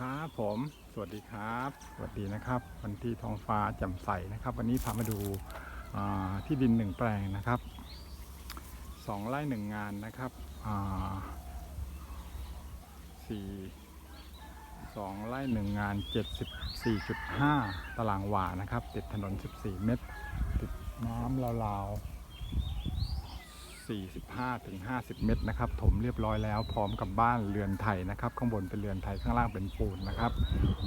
ครับผมสวัสดีครับ สวัสดีนะครับ วันที่ท้องฟ้าแจ่มใสนะครับ วันนี้พามาดูาที่ดินหนึ่งแปลงนะครับสองไร่หนึ่งงานนะครับสี่สองไร่หนึ่งงาน74.5ตารางวานะครับ ติดถนน14เมตร ติดน้ำราวๆ 45ถึง50 เมตรนะครับ ถมเรียบร้อยแล้ว พร้อมกับบ้านเรือนไทยนะครับ ข้างบนเป็นเรือนไทยข้างล่างเป็นปูนนะครับ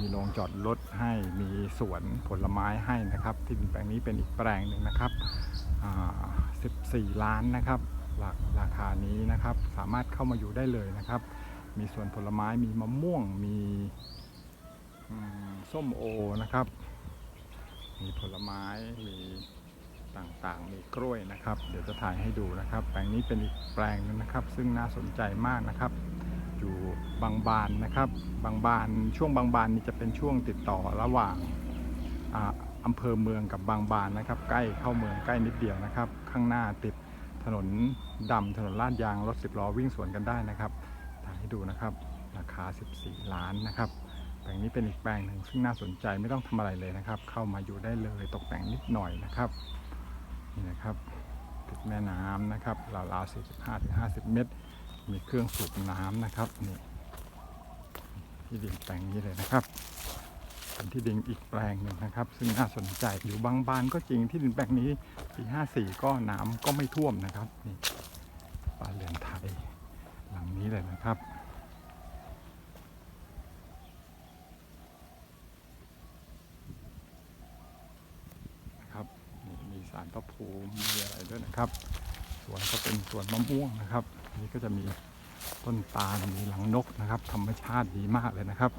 มีโรงจอดรถให้มีสวนผลไม้ให้นะครับ ที่ดินแปลงนี้เป็นอีกแปลงหนึ่งนะครับ14 ล้านนะครับราราคานี้นะครับ สามารถเข้ามาอยู่ได้เลยนะครับ มีสวนผลไม้มีมะม่วงมีส้มโอนะครับ มีผลไม้มี ต่างๆ มีกล้วยนะครับ เดี๋ยวจะถ่ายให้ดูนะครับ แปลงนี้เป็นอีกแปลงหนึงนะครับ ซึ่งน่าสนใจมากนะครับ อยู่บางบานนะครับ บางบาน ช่วงบางบานนี้จะเป็นช่วงติดต่อระหว่างอำเภอเมืองกับบางบานนะครับ ใกล้เข้าเมืองใกล้นิดเดียวนะครับ ข้างหน้าติดถนนดำถนนลาดยางรถสิบล้อวิ่งสวนกันได้นะครับถ่ายให้ดูนะครับ ราคา 14 ล้านนะครับแปลงนี้เป็นอีกแปลงหนึ่งซึ่งน่าสนใจไม่ต้องทำอะไรเลยนะครับ เข้ามาอยู่ได้เลยตกแต่งนิดหน่อยนะครับ นะครับ ติดแม่น้ำนะครับราวๆ45ถึง50 เมตร มีเครื่องสูบน้ำนะครับนี่ที่ดินแปลงนี้เลยนะครับเป็นที่ดินอีกแปลงหนึ่งนะครับ ซึ่งน่าสนใจอยู่บางบานก็จริงที่ดินแปลงนี้ปี54 ก็น้ำก็ไม่ท่วมนะครับนี่บ้านเรือนไทยหลังนี้เลยนะครับนี่มีสารพระภูมิมีอะไรด้วยนะครับสวนก็เป็นสวนมะม่วงนะครับ นี่ก็จะมีต้นตาลมีหลังนกนะครับ ธรรมชาติดีมากเลยนะครับ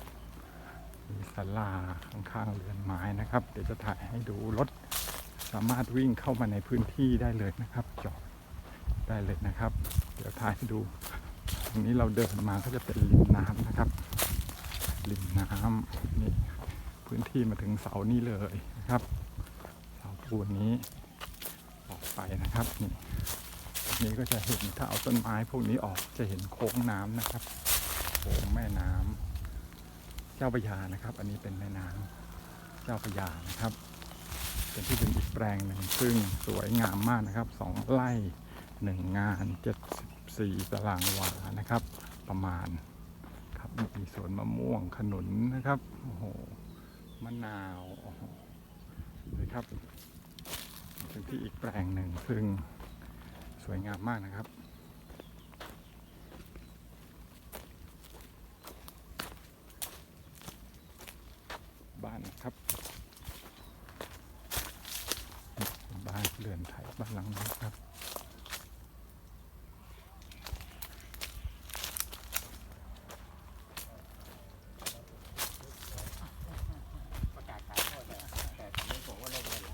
มีศาลาข้างๆเรือนไม้นะครับ เดี๋ยวจะถ่ายให้ดูรถสามารถวิ่งเข้ามาในพื้นที่ได้เลยนะครับ จอดได้เลยนะครับ เดี๋ยวถ่ายให้ดูตรงนี้เราเดินมาก็จะเป็นริมน้ำนะครับริมน้ำนี่พื้นที่มาถึงเสานี่เลยนะครับ เสาปูนนี้ ไปนะครับนี่นี้ก็จะเห็นถ้าเอาต้นไม้พวกนี้ออกจะเห็นโค้งน้ำนะครับโค้งแม่น้ำเจ้าพระยานะครับ อันนี้เป็นแม่น้ำเจ้าพระยานะครับ เป็นที่เป็นอีกแปลงหนึ่งซึ่งสวยงามมากนะครับสองไร่หนึ่งงาน74ตารางวานะครับ ประมาณครับมีสวนมะม่วงขนุนนะครับโอ้โหมะนาวโอ้โหเลยครับ เป็นที่อีกแปลงหนึ่งซึ่งสวยงามมากนะครับบ้านนะครับ บ้านเรือนไทยบ้านหลังนี้ครับ ประกาศขายหมดเลยแต่ตอนนี้ผมก็เลิกเล่นแล้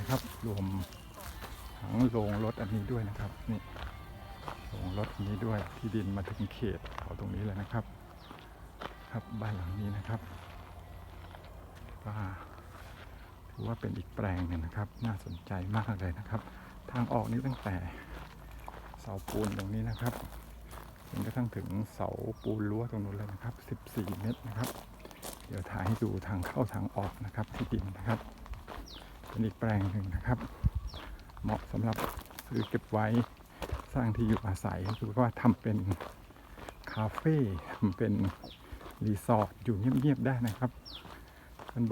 ว นะครับ รวมทั้งโรงรถอันนี้ด้วยนะครับนี่โรงรถอันนี้ด้วยที่ดินมาถึงเขตเขาตรงนี้เลยนะครับ ครับบ้านหลังนี้นะครับก็ถือว่าเป็นอีกแปลงหนึ่งนะครับ น่าสนใจมากเลยนะครับ ทางออกนี้ตั้งแต่เสาปูนตรงนี้นะครับจนกระทั่งถึงเสาปูนรั้วตรงนู้นเลยนะครับ 14 เมตรนะครับ เดี๋ยวถ่ายให้ดูทางเข้าทางออกนะครับที่ดินนะครับ เป็นอีกแปลงหนึ่งนะครับ เหมาะสำหรับซื้อเก็บไว้สร้างที่อยู่อาศัยหรือว่าทำเป็นคาเฟ่ทำเป็นรีสอร์ทอยู่เงียบๆได้นะครับ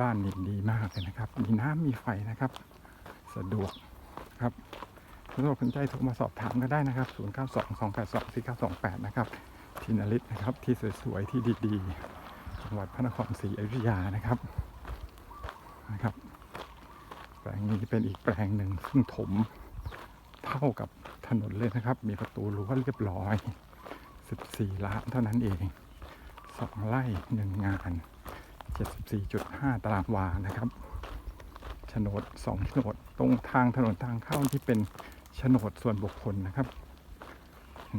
บ้านๆนี่ดีมากเลยนะครับ มีน้ำมีไฟนะครับ สะดวกครับถ้าสนใจโทรมาสอบถามก็ได้นะครับ 0 9 2 2 8 2 4 9 2 8 นะครับทินาริตนะครับ ที่สวยๆ ที่ดีๆ จังหวัดพระนครศรีอยุธยานะครับนะครับ แปลงนี้เป็นอีกแปลงหนึ่งซึ่งถมเท่ากับถนนเลยนะครับ มีประตูรั้วเรียบร้อย 14 ล้านเท่านั้นเอง 2 ไร่ 1 งาน 74.5 ตารางวานะครับโฉนด2โฉนดตรงทางถนนทางเข้าที่เป็นโฉนดส่วนบุคคลนะครับ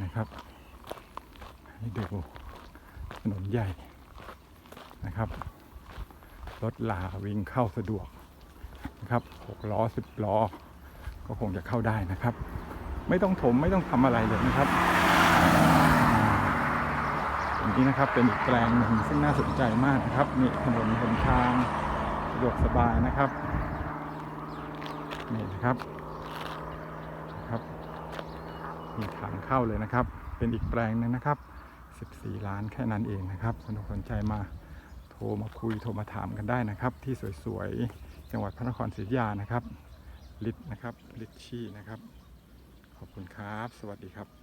นะครับให้ดูถนนใหญ่นะครับ รถลาวิ่งเข้าสะดวก นะครับหกล้อสิบล้อ ก็คงจะเข้าได้นะครับ ไม่ต้องถมไม่ต้องทำอะไรเลยนะครับตรงนี้นะครับเป็นอีกแปลงหนึ่งซึ่งน่าสนใจมากนะครับนี่ถนนหนทางสะดวกสบายนะครับนี่นะครับนะครับมีทางเข้าเลยนะครับ เป็นอีกแปลงหนึงนะครับ 14 ล้านแค่นั้นเองนะครับสนุกสนใจมาโทรมาคุยโทรมาถามกันได้นะครับ ที่สวยๆ จังหวัดพระนครศรีอยุธยานะครับลิศนะครับลิชชี่นะครับ ขอบคุณครับ สวัสดีครับ